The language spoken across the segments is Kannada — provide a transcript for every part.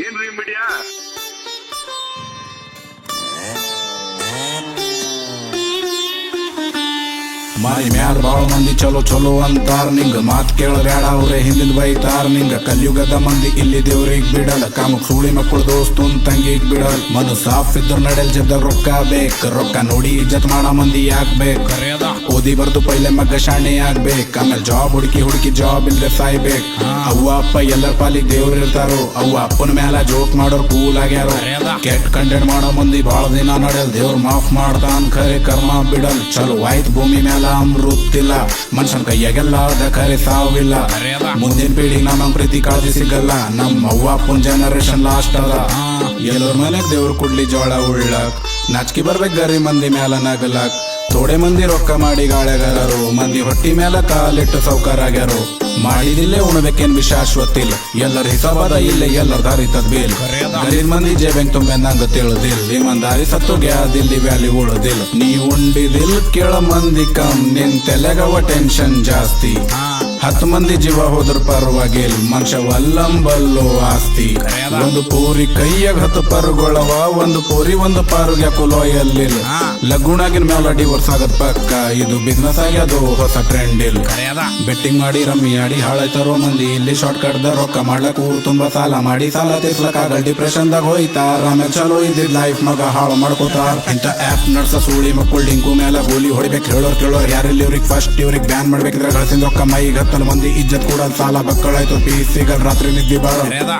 ಏನ್ರಿ ಮೀಡಿಯಾ ಮೈ ಮ್ಯಾಲ ಬಾಳ ಮಂದಿ ಚಲೋ ಚಲೋ ಅಂತಾರ. ನಿಂಗ ಮಾತ್ ಕೇಳಬೇಡ ಅವ್ರೆ ಹಿಂದಿನ ಬೈತಾರ. ನಿಂಗ ಕಲಿಯುಗದ ಮಂದಿ ಇಲ್ಲಿ ದೇವ್ರಿಗ್ ಬಿಡಲ್ಲ. ಕಾಮ ಸೂಳಿ ಮಕ್ಕಳು ದೋಸ್ತುನ್ ತಂಗಿಗ್ ಬಿಡಲ್ ಮನು ಸಾಫ್ ಇದ್ರ ನಡೆಲ್ ಜದ ರೊಕ್ಕ ಬೇಕ್. ರೊಕ್ಕ ನೋಡಿ ಇಜ್ಜತ್ ಮಾಡ ಮಂದಿ ಯಾಕ್ ಬೇಕ್? ಓದಿ ಬರ್ದು ಪೈಲೆ ಮಗ್ಗ ಶಾಣೆ ಆಗ್ಬೇಕು. ಆಮೇಲೆ ಜಾಬ್ ಹುಡುಕಿ ಹುಡುಕಿ ಜಾಬ್ ಇಲ್ದೆ ಸಾಯ್ಬೇಕು. ಅವ್ವ, ಅಪ್ಪ ಎಲ್ಲರ ಪಾಲಿಗೆ ದೇವ್ರು ಇರ್ತಾರೋ? ಅವ್ವ, ಅಪ್ಪನ ಮ್ಯಾಲ ಜೋಕ್ ಮಾಡೋರ್ ಕೂಲ್ ಆಗ್ಯಾರೋ? ಕೆಟ್ಟ ಕಂಟೆಂಟ್ ಮಾಡೋ ಮಂದಿ ಬಾಳ ದಿನ ನಡೆಯಲ್. ದೇವ್ರ ಮಾಫ್ ಮಾಡ್ತಾನ್ ಕರೆ ಕರ್ಮ ಬಿಡಲ್. ಚಲೋ ಆಯ್ತು ಭೂಮಿ ಮ್ಯಾಲ ಅಮೃತ್ತಿಲ್ಲ ಮನುಷ್ಯನ ಕೈಯಾಗೆಲ್ಲ ಅದ ಖರೆ ಸಾವಿಲ್ಲ. ಮುಂದಿನ ಪೀಳಿಗೆ ನಮ್ಮ ಪ್ರೀತಿ ಕಾಳಜಿ ಸಿಗಲ್ಲ. ನಮ್ಮ ಅವ್ವ, ಅಪ್ಪನ ಜನರೇಷನ್ ಲಾಸ್ಟ್ ಅದ. ಎಲ್ಲರ ಮನೆಗ್ ದೇವ್ರ ಕೊಡ್ಲಿ ಜೋಳ ಉಳ್ಳಕ್. ನಾಚಿಕೆ ಬರ್ಬೇಕು ಗರಿ ಮಂದಿ ಮ್ಯಾಲ ನಗಲಕ್. ಥೋಡೆ ಮಂದಿ ರೊಕ್ಕ ಮಾಡಿ ಗಾಳೆಗಾರರು, ಮಂದಿ ಹೊಟ್ಟಿ ಮೇಲೆ ಕಾಲಿಟ್ಟು ಸೌಕರ್ ಆಗ್ಯಾರು ಮಾಡಿದಿಲ್ಲೇ ಉಣಬೇಕೇನ್ ವಿಶಾಶ್ವತಿಲ್ ಎಲ್ಲರ ಹಿಸಾಬದ ಇಲ್ಲೇ ಎಲ್ಲರ ದಾರಿ ತದ್ಬೇಲ್ ಗರೀಬ್ ಮಂದಿ ಜೇಬೆಂಗ್ ತುಂಬೆ ನಂಗ ತಿಳಿದಿಲ್ ದಾರಿ ಸತ್ತು ಗ್ಯಾದಿಲ್ಲಿ ವ್ಯಾಲಿ ಉಳದಿಲ್ ನೀ ಉಂಡಿದಿಲ್ ಕೇಳ ಮಂದಿ ಕಮ್, ನಿನ್ ತೆಲೆಗವ ಟೆನ್ಷನ್ ಜಾಸ್ತಿ. ಹತ್ತು ಮಂದಿ ಜೀವ ಹೋದ್ರ ಪರವಾಗಿ ಮನುಷ್ಯ ವಲ್ಲಂಬಲ್ಲೋ ಆಸ್ತಿ. ಒಂದು ಪೂರಿ ಕೈಯಾಗ ಹತ್ತು ಪರುಗೊಳವ ಒಂದು ಪೂರಿ ಒಂದು ಪಾರು ಕುಲೋಯಲ್ಲಿ ಲಗುಣಾಗಿನ ಮೇಲೆ ಡಿವೋರ್ಸ್ ಆಗದ್ ಪಕ್ಕ ಇದು ಬಿಸ್ನೆಸ್ ಆಗ್ಯದು ಹೊಸ ಟ್ರೆಂಡ್ ಇಲ್ಲ. ಬೆಟ್ಟಿಂಗ್ ಮಾಡಿ ರಮ್ಮಿ ಆಡಿ ಹಾಳಾಯ್ತಾರೋ ಮಂದಿ ಇಲ್ಲಿ ಶಾರ್ಟ್ ಕಟ್ ದ ರೊಕ್ಕ ಮಾಡ್ಲಕ್ ಊರ್ ತುಂಬಾ ಸಾಲ ಮಾಡಿ ಸಾಲ ಡಿಪ್ರೆಷನ್ ದಾಗ ಹೋಯ್ತಾರ. ಆಮೇಲೆ ಚಲೋ ಇದ್ದಿದ್ ಲೈಫ್ ಮಗ ಹಾಳು ಮಾಡ್ಕೋತಾರ. ಇಂತ ಆಪ್ ನಡ್ಸ ಸುಳಿ ಮಕ್ಕಳು ಡಿಂಕು ಮೇಲೆ ಗೋಲಿ ಹೊಡಿಬೇಕು ಹೇಳೋರ್ ಕೇಳೋರ್ ಯಾರಿಲ್ಲಿ ಇವ್ರಿಗೆ ಫಸ್ಟ್ ಇವ್ರಿಗೆ ಬ್ಯಾನ್ ಮಾಡ್ಬೇಕಿದ್ರೆ ಗಳಿಸಿದ ರೊಕ್ಕ ಮೈಗೆ ಹತ್ತಲು ಮಂದಿ ಇಜ್ಜತ್ ಕೂಡ ಸಾಲ ಬಕ್ಕಳಾಯ್ತು. ಪಿ ಸಿಗಲ್ ರಾತ್ರಿ ನಿದ್ದಿ ಬಾರ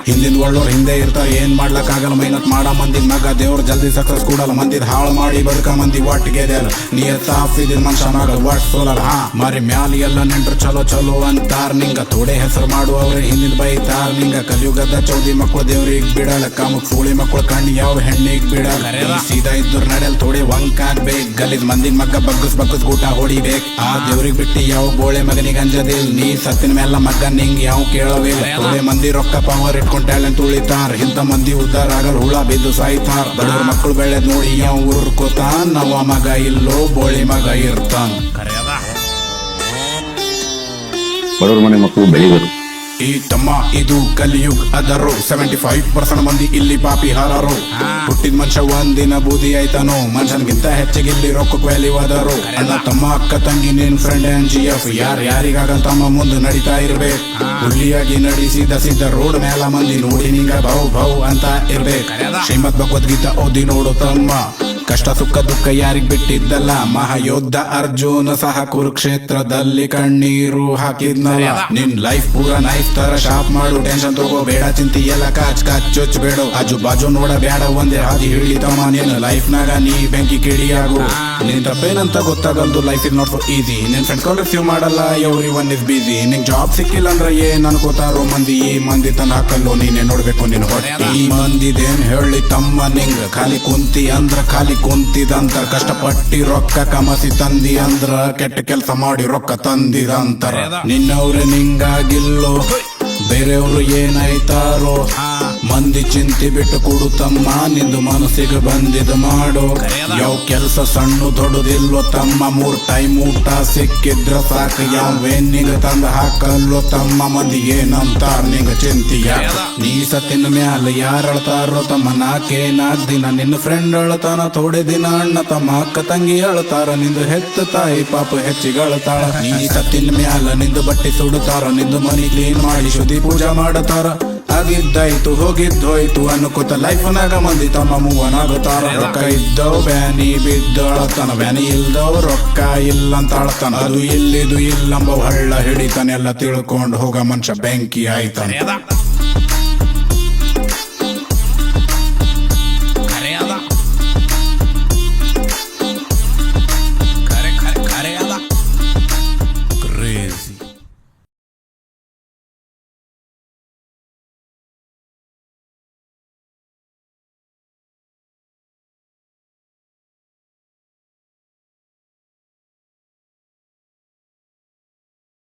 ಹಿಂದಿನ ಒಳ್ಳೋರ್ ಹಿಂದೆ ಇರ್ತಾ, ಏನ್ ಮಾಡ್ಲಕ್ ಆಗಲ್ಲ ಮೈನತ್ ಮಾಡ ಮಂದಿ ಮಗ ದೇವ್ರ ಜಲ್ದಿ ಸಕ್ಸಸ್ ಕೂಡಲ್ಲ. ಮಂದಿದ್ ಹಾಳ್ ಮಾಡಿ ಬದುಕ ಮಂದಿ ಒಟ್ಟಿಗೆದೆಯಲ್ಲ ನೀರ್ ಸಾಫ್ ಇದ್ ಮನುಷ್ಯ ಮಗ ಒಟ್ ಸೋಲಲ್ಲ. ಹಾ, ಮರಿ ಮ್ಯಾಲಿ ಎಲ್ಲ ನೆಂಟ್ರು ಚಲೋ ಚಲೋ ಅಂತಾರ್. ನಿಂಗ ತೋಡೆ ಹೆಸರು ಮಾಡುವವ್ರೆ, ಹಿಂದಿನ ಬೈತಾರ್. ನಿಂಗ ಕಲಿಯುಗದ ಚೌದಿ ಮಕ್ಕಳು ದೇವ್ರಿಗೆ ಬಿಡಲ್ಲ. ಕಾಮ ಸೂಳಿ ಮಕ್ಕಳು ಕಣ್ಣು ಯಾವ ಹೆಣ್ಣಿಗ್ ಬಿಡಲ್ಲ. ಸೀದಾ ಇದ್ದರು ನಡೆಯಲ್ ತೋಡೆ ವಂಕ್ ಆಗ್ಬೇಕು. ಗಲಿದ್ ಮಂದಿ ಮಗ ಬಗ್ಗಸ್ ಬಗ್ಗಸ್ ಊಟ ಹೊಡಿಬೇಕು. ಆ ದೇವ್ರಿಗೆ ಬಿಟ್ಟು ಯಾವ ಬೋಳೆ ಮಗನಿಗೆ ಅಂಜದಿಲ್. ನೀ ಸತ್ತಿನ ಮೇಲೆ ಮಗ್ಗ ನಿಂಗ್ ಯಾವ ಕೇಳವೇ ಮಂದಿ ರೊಕ್ಕ ಪವರ್ ಇಟ್ಕೊಂಡ್ ಟ್ಯಾಲೆಂಟ್ ಉಳಿತಾರ. ಇಂಥ ಮಂದಿ ಉದ್ದಾರ ಆಗಲ್ ಹುಳ ಬಿದ್ದು ಸಾಯ್ತಾರ. ಬಡವ್ರ ಮಕ್ಕಳು ಬೆಳೆದ್ ನೋಡಿ ಯಾವ ಉರ್ಕೋತಾನ್ ನವ ಮಗ ಇಲ್ಲೋ ಬೋಳಿ ಮಗ ಇರ್ತಾನ್. ಬಡವ್ರ ಮನೆ ಮಕ್ಕಳು ಬೆಳಿಬೇಕು ಈ ತಮ್ಮ, ಇದು ಕಲಿಯುಗ್ ಅದರು ಸೆವೆಂಟಿ ಫೈವ್ ಪರ್ಸೆಂಟ್ ಮಂದಿ ಇಲ್ಲಿ ಪಾಪಿ ಹಾರರು. ಹುಟ್ಟಿದ ಮನುಷ್ಯ ಒಂದಿನ ಬೂದಿ ಆಯ್ತಾನು. ಮನುಷ್ಯನ್ಗಿಂತ ಹೆಚ್ಚಿಗೆ ಇಲ್ಲಿ ರೊಕ್ಕ ವ್ಯಾಲ್ಯೂ ಆದರು ಅಣ್ಣ, ತಮ್ಮ ಅಕ್ಕ, ತಂಗಿ, ನಿನ್ ಫ್ರೆಂಡ್ ಅಂಡ್ ಜಿ ಎಫ್ ಯಾರ ಯಾರಿಗಾಗಲ್ ತಮ್ಮ ಮುಂದೆ ನಡೀತಾ ಇರ್ಬೇಕು. ಹುಲಿಯಾಗಿ ನಡಿಸಿದ ಸಿದ್ದ ರೋಡ್ ಮೇಲ ಮಂದಿ ನೋಡಿ ನಿಂಗ ಭೌ ಭೌ ಅಂತ ಇರ್ಬೇಕು. ಶ್ರೀಮದ್ ಭಗವದ್ಗೀತಾ ಓದಿ ನೋಡು ತಮ್ಮ. ಕಷ್ಟ ಸುಖ ದುಃಖ ಯಾರಿಗ್ ಬಿಟ್ಟಿದ್ದಲ್ಲ? ಮಹಾಯೋಧ ಅರ್ಜುನ ಸಹ ಕುರುಕ್ಷೇತ್ರದಲ್ಲಿ ಕಣ್ಣೀರು ಹಾಕಿದ್ನಲ್ಲ. ನಿನ್ ಲೈಫ್ ಪೂರ ನೈಫ್ ತರ ಶಾಪ್ ಮಾಡು ಟೆನ್ಷನ್ ತಗೋ ಬೇಡ ಚಿಂತಿ ಎಲ್ಲ ಕಾಚ್ ಕಾಚ್ ಚೊಚ್ ಬೇಡ. ಆಜು ಬಾಜು ನೋಡ ಬೇಡ ಒಂದೇ ಹಾದಿ ಹಿಡಿತಮ್ಮ ನಿನ್ನ ಲೈಫ್ ನಾಗ ನೀ ಬೆಂಕಿ ಕಿಡಿಯಾಗು. ನಿನ್ ಅಂತ ಗೊತ್ತಾಗಲ್ದು life is not for easy ನಿನ್ ಫ್ರೆಂಡ್ ಕಾಲ್ ರಿಸೀವ್ ಮಾಡಲ್ಲ ಎವ್ರಿ ಒನ್ ಇಸ್ ಬಿಸಿ ನಿಂಗೆ ಜಾಬ್ ಸಿಕ್ಕಿಲ್ಲ ಅಂದ್ರೆ ಏನ್ ಅನ್ಕೋತಾರೋ ಮಂದಿ ಈ ಮಂದಿ ತನ್ನ ಹಾಕಲ್ಲು ನೀನೆ ನೋಡ್ಬೇಕು ನಿನ್ ಹೊಟ್ಟೆ. ಈ ಮಂದಿದೇನ್ ಹೇಳಿ ತಮ್ಮ ನಿಂಗ? ಖಾಲಿ ಕುಂತಿ ಅಂದ್ರ ಖಾಲಿ ಕುಂತಿದಂತ ಕಷ್ಟಪಟ್ಟಿ ರೊಕ್ಕ ಕಮಸಿ ತಂದಿ ಅಂದ್ರ ಕೆಟ್ಟ ಕೆಲಸ ಮಾಡಿ ರೊಕ್ಕ ತಂದಿದಂತರ. ನಿನ್ನವ್ರೆ ನಿಂಗಾಗಿಲ್ಲೋ ಬೇರೆಯವರು ಏನಾಯ್ತಾರೋ ಮಂದಿ ಚಿಂತೆ ಬಿಟ್ಟು ಕೊಡು ತಮ್ಮ. ನಿಂದು ಮನಸ್ಸಿಗೆ ಬಂದಿದ್ ಮಾಡೋ. ಯಾವ ಕೆಲಸ ಸಣ್ಣ ದೊಡ್ಡದಿಲ್ವೋ ತಮ್ಮ. ಮೂರ್ ಟೈಮ್ ಊಟ ಸಿಕ್ಕಿದ್ರ ಸಾಕು. ಯಾವ ನಿಂಗ ತಂದ ಹಾಕಲ್ಲೋ ತಮ್ಮ. ಮಂದಿ ಏನಂತ ನಿಂಗ ಚಿಂತಿಯ. ನೀ ಸತ್ತಿನ ಮ್ಯಾಲ ಯಾರ ಅಳ್ತಾರೋ ತಮ್ಮ. ನಾಕೆ ನಾಕ್ ದಿನ ನಿನ್ನ ಫ್ರೆಂಡ್ ಅಳತಾನ. ಥೋಡೆ ದಿನ ಅಣ್ಣ ತಮ್ಮ ಅಕ್ಕ ತಂಗಿ ಅಳ್ತಾರ. ನಿಂದು ಹೆತ್ತ ತಾಯಿ ಪಾಪ ಹೆಚ್ಚಿಗಳತಾಳ ನೀ ಸತ್ತಿನ ಮ್ಯಾಲ ನಿಂದು ಬಟ್ಟೆ ಸುಡುತ್ತಾರ ನಿಂದು ಮನಿ ಕ್ಲೀನ್ ಮಾಡಿ ಶುದ್ಧಿ ಪೂಜಾ ಮಾಡತಾರ. ಆಗಿದ್ದಾಯ್ತು ಹೋಗಿದ್ದೋಯ್ತು ಅನ್ಕೋತ ಲೈಫ್ನಾಗ ಮಂದಿ ತಮ್ಮ ಮೂವನಾಗುತ್ತಾರ. ರೊಕ್ಕ ಇದ್ದವ್ ಬ್ಯಾನಿ ಬಿದ್ದಳತನ ಬ್ಯಾನಿ ಇಲ್ದವ್ ರೊಕ್ಕ ಇಲ್ಲಂತ ಅಳ್ತಾನ ಅದು ಇಲ್ಲಿದು ಇಲ್ಲಂಬ ಹಳ್ಳ ಹಿಡಿತಾನೆಲ್ಲ ತಿಳ್ಕೊಂಡು ಹೋಗ ಮನುಷ್ಯ ಬೆಂಕಿ ಆಯ್ತಾನ